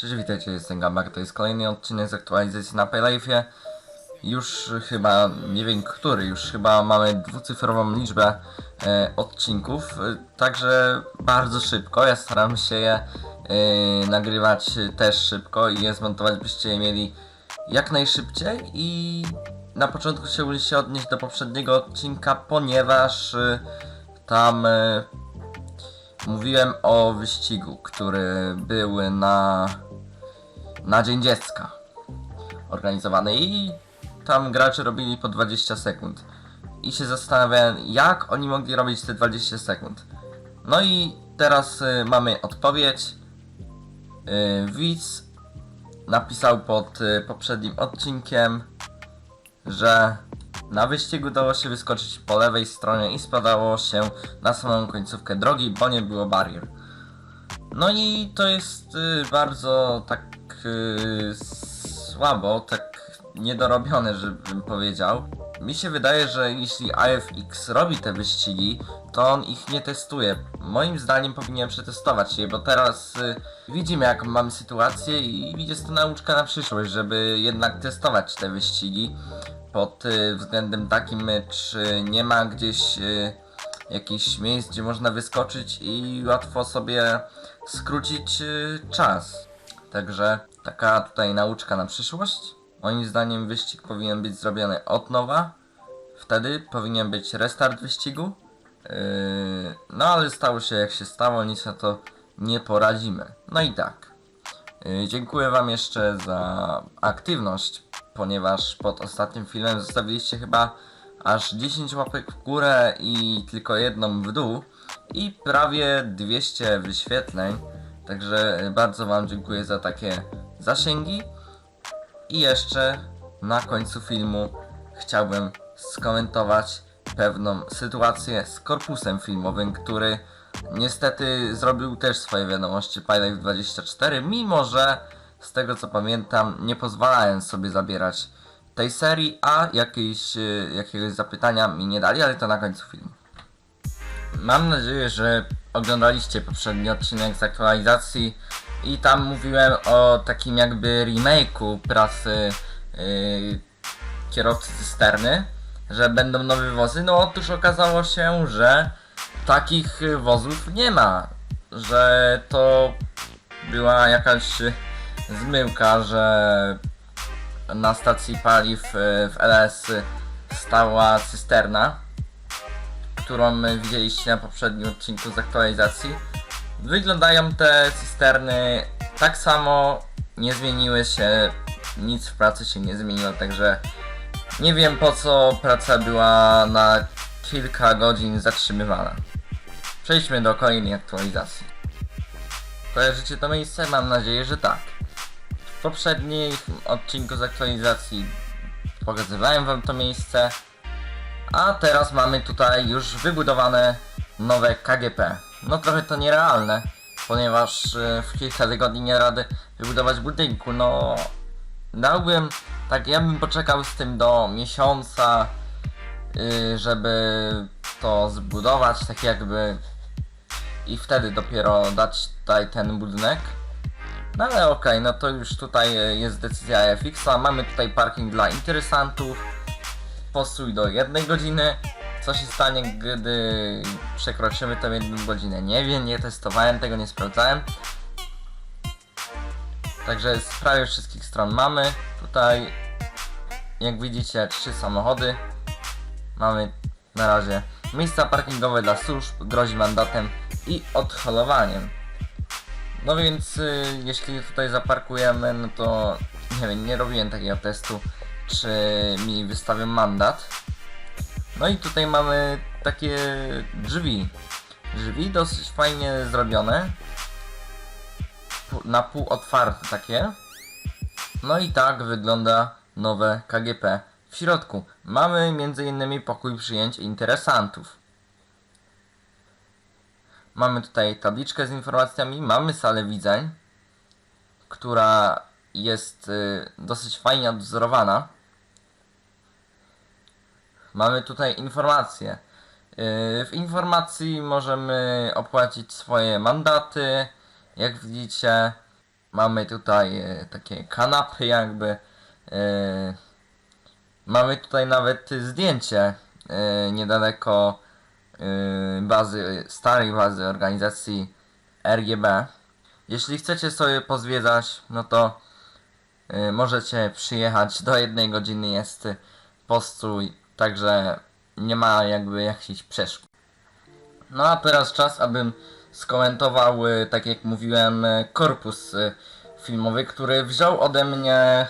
Cześć, witajcie, jestem Gambak, to jest kolejny odcinek z aktualizacji na Paylife'ie. Już chyba, nie wiem który, już chyba mamy dwucyfrową liczbę e, odcinków, e, także bardzo szybko, ja staram się je e, nagrywać też szybko i je zmontować, byście je mieli jak najszybciej i na początku chciałbym się odnieść do poprzedniego odcinka, ponieważ e, tam e, mówiłem o wyścigu, który był na, na Dzień Dziecka organizowany i tam gracze robili po 20 sekund. I się zastanawiałem, jak oni mogli robić te 20 sekund. No i teraz y, mamy odpowiedź. Y, widz napisał pod y, poprzednim odcinkiem, że na wyścigu dało się wyskoczyć po lewej stronie i spadało się na samą końcówkę drogi, bo nie było barier. No i to jest y, bardzo tak y, słabo, tak niedorobione, żebym powiedział. Mi się wydaje, że jeśli AFX robi te wyścigi, to on ich nie testuje. Moim zdaniem powinien przetestować je, bo teraz y, widzimy jak mamy sytuację i jest to nauczka na przyszłość, żeby jednak testować te wyścigi pod y, względem takim, y, czy nie ma gdzieś y, jakichś miejsc, gdzie można wyskoczyć i łatwo sobie skrócić y, czas. Także taka tutaj nauczka na przyszłość. Moim zdaniem wyścig powinien być zrobiony od nowa. Wtedy powinien być restart wyścigu. Yy, no ale stało się jak się stało, nic na to nie poradzimy. No i tak. Yy, dziękuję Wam jeszcze za aktywność, ponieważ pod ostatnim filmem zostawiliście chyba aż 10 łapek w górę i tylko jedną w dół i prawie 200 wyświetleń. Także bardzo Wam dziękuję za takie zasięgi. I jeszcze na końcu filmu chciałbym skomentować pewną sytuację z korpusem filmowym, który niestety zrobił też swoje wiadomości PyLife24, mimo że z tego co pamiętam nie pozwalałem sobie zabierać tej serii, a jakieś, y, jakiegoś zapytania mi nie dali, ale to na końcu filmu. Mam nadzieję, że oglądaliście poprzedni odcinek z aktualizacji i tam mówiłem o takim jakby remake'u pracy yy, kierowcy cysterny, że będą nowe wozy. No otóż okazało się, że takich wozów nie ma, że to była jakaś zmyłka, że na stacji paliw y, w LS stała cysterna którą widzieliście na poprzednim odcinku z aktualizacji. Wyglądają te cysterny tak samo, nie zmieniły się, nic w pracy się nie zmieniło, także nie wiem po co praca była na kilka godzin zatrzymywana. Przejdźmy do kolejnej aktualizacji. Kojarzycie to miejsce? Mam nadzieję, że tak. W poprzednim odcinku z aktualizacji pokazywałem wam to miejsce. A teraz mamy tutaj już wybudowane nowe KGP. No trochę to nierealne, ponieważ y, w kilka tygodni nie rady wybudować budynku. No dałbym, tak ja bym poczekał z tym do miesiąca, y, żeby to zbudować, tak jakby i wtedy dopiero dać tutaj ten budynek. No ale okej, no to już tutaj y, jest decyzja FX-a. Mamy tutaj parking dla interesantów postój do jednej godziny. Co się stanie, gdy przekroczymy tę jedną godzinę? Nie wiem, nie testowałem tego, nie sprawdzałem. Także z prawie wszystkich stron mamy. Tutaj, jak widzicie, trzy samochody. Mamy na razie miejsca parkingowe dla służb, grozi mandatem i odholowaniem. No więc, y, jeśli tutaj zaparkujemy, no to nie wiem, nie robiłem takiego testu czy mi wystawią mandat. No i tutaj mamy takie drzwi. Drzwi dosyć fajnie zrobione. Na pół otwarte takie. No i tak wygląda nowe KGP. W środku mamy m.in. pokój przyjęć interesantów. Mamy tutaj tabliczkę z informacjami, mamy salę widzeń, która jest y, dosyć fajnie odwzorowana. Mamy tutaj informacje. Yy, W informacji możemy opłacić swoje mandaty, jak widzicie. mamy tutaj e, takie kanapy jakby. E, mamy tutaj nawet zdjęcie niedaleko bazy, starej bazy organizacji RGB. Jeśli chcecie sobie pozwiedzać, no to możecie przyjechać. Do jednej godziny jest postój, także nie ma jakby jakichś przeszkód. No a teraz czas, abym skomentował, y, tak jak mówiłem, y, korpus y, filmowy, który wziął ode mnie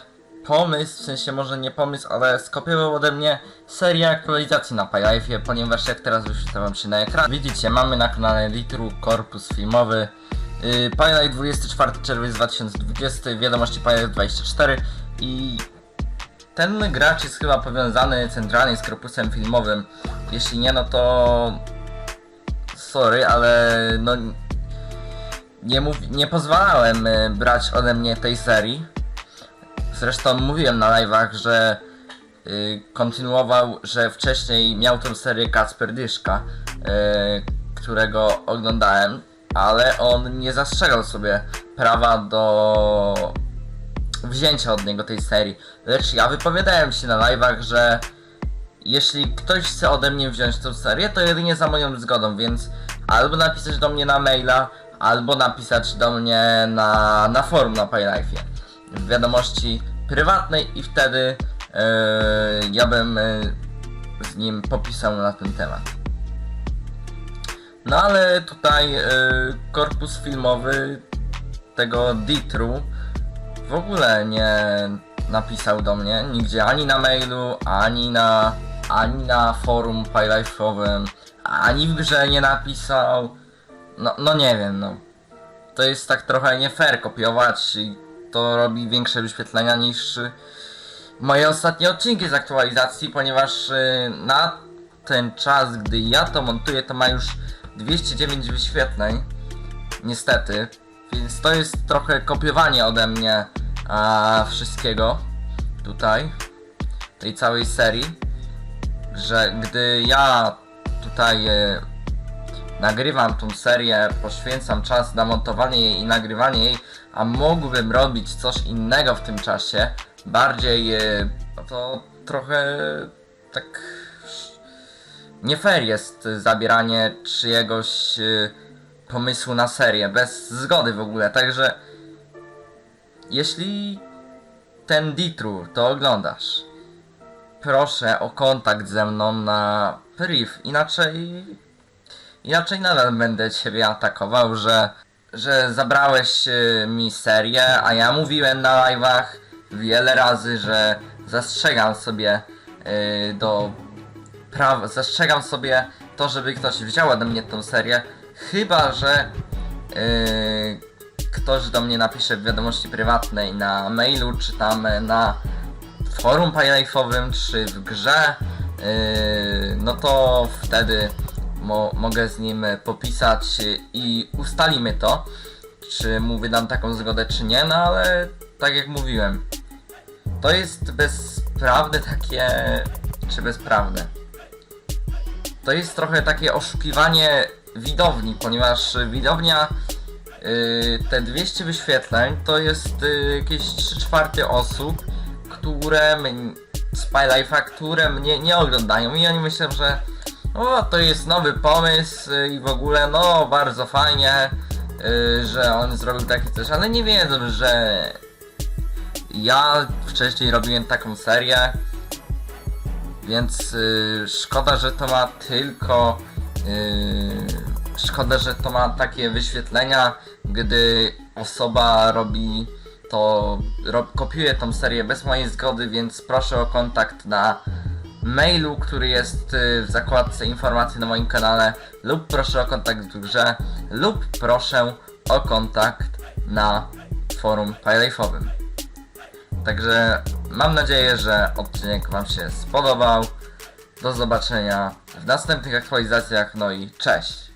pomysł, w sensie może nie pomysł, ale skopiował ode mnie serię aktualizacji na PyLife'ie, ponieważ jak teraz wyświetla wam się na ekranie, widzicie, mamy na kanale Litru korpus filmowy, yy, PyLife 24 czerwiec 2020, wiadomości PyLife 24 i ten gracz jest chyba powiązany centralnie z korpusem filmowym, jeśli nie, no to sorry, ale no nie, mów, nie pozwalałem y, brać ode mnie tej serii. Zresztą mówiłem na live'ach, że y, kontynuował, że wcześniej miał tę serię Kacper Dyszka, y, którego oglądałem, ale on nie zastrzegał sobie prawa do wzięcia od niego tej serii. Lecz ja wypowiadałem się na live'ach, że jeśli ktoś chce ode mnie wziąć tę serię, to jedynie za moją zgodą, więc albo napisać do mnie na maila, albo napisać do mnie na, na forum na PyLife'ie w wiadomości prywatnej i wtedy e, ja bym e, z nim popisał na ten temat. No ale tutaj e, korpus filmowy tego Ditru w ogóle nie napisał do mnie nigdzie ani na mailu, ani na ani na forum PyLife'owym, ani w grze nie napisał. No, no nie wiem, no. To jest tak trochę nie fair kopiować i to robi większe wyświetlenia niż y, moje ostatnie odcinki z aktualizacji, ponieważ y, na ten czas, gdy ja to montuję, to ma już 209 wyświetleń. Niestety. Więc to jest trochę kopiowanie ode mnie a, wszystkiego tutaj, tej całej serii, że gdy ja tutaj e, nagrywam tą serię, poświęcam czas na montowanie jej i nagrywanie jej, a mógłbym robić coś innego w tym czasie, bardziej, e, no to trochę tak nie fair jest zabieranie czyjegoś e, pomysłu na serię, bez zgody w ogóle, także jeśli ten Ditru to oglądasz, proszę o kontakt ze mną na priv, inaczej inaczej nadal będę ciebie atakował, że że zabrałeś y, mi serię, a ja mówiłem na live'ach wiele razy, że zastrzegam sobie y, do prawa, zastrzegam sobie to, żeby ktoś wziął ode mnie tą serię, chyba że y, ktoś do mnie napisze w wiadomości prywatnej na mailu, czy tam na forum PyLife'owym, czy w grze, yy, no to wtedy mo mogę z nim popisać i ustalimy to, czy mu wydam taką zgodę, czy nie, no ale tak jak mówiłem, to jest bezprawne takie, czy bezprawne. To jest trochę takie oszukiwanie widowni, ponieważ widownia te 200 wyświetleń to jest yy, jakieś 3 czwarte osób, które m- z PyLife'a, które mnie nie oglądają. I oni myślą, że o, to jest nowy pomysł yy, i w ogóle no bardzo fajnie, że on zrobił takie coś, ale nie wiedzą, że ja wcześniej robiłem taką serię, więc szkoda, że to ma tylko Szkoda, że to ma takie wyświetlenia, gdy osoba robi to, ro, kopiuje tą serię bez mojej zgody, więc proszę o kontakt na mailu, który jest y, w zakładce informacji na moim kanale, lub proszę o kontakt w grze, lub proszę o kontakt na forum PyLife'owym. Także mam nadzieję, że odcinek Wam się spodobał. Do zobaczenia w następnych aktualizacjach, no i cześć!